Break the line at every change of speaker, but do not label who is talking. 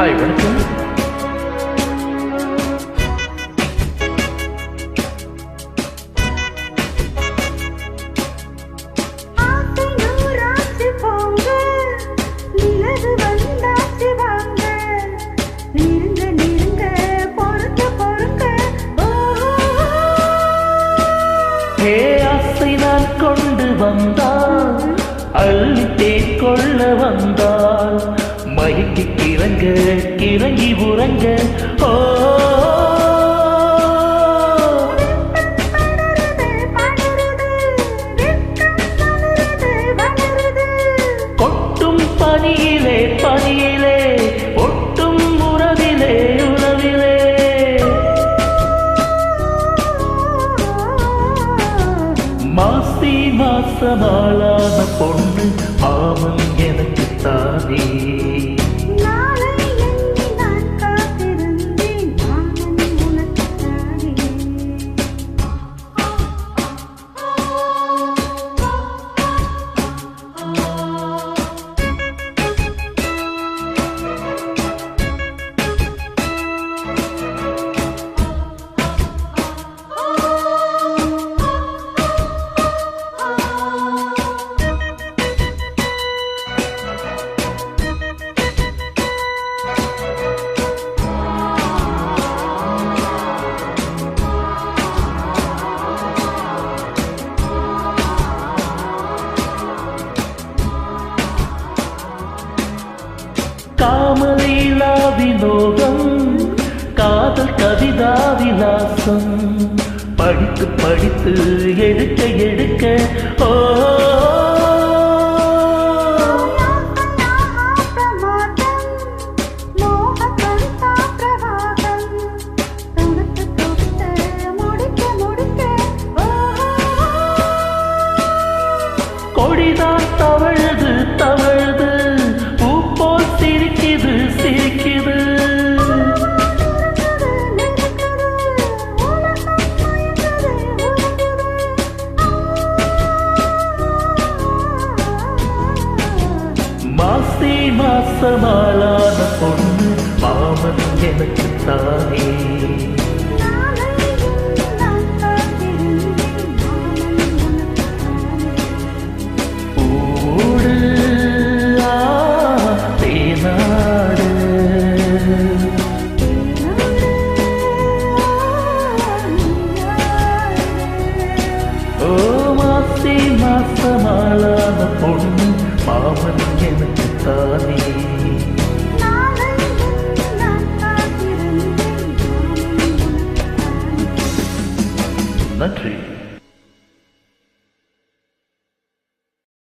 Hi வணக்கம்
ஆசை
நான் கொண்டு வந்தால் அள்ளித்தே கொள்ள வந்தால் கிறங்க கிறங்கி உறங்க. ஓ. கொட்டும் பனியிலே பனியிலே ஒட்டும் உறவிலே உறவிலே. மாசி மாசமாளான பொண்ணு பாவம் எனக்கு தானே. காமலீலா வினோதம் காதல் கவிதா விலாசம் படித்து படித்து எடுக்க எடுக்க ஓ மாசி பொண்ணு மாமன் எனக்கு தானே. பூடு பொண்ணு மாமன் எனக்கு தானே. நன்றி.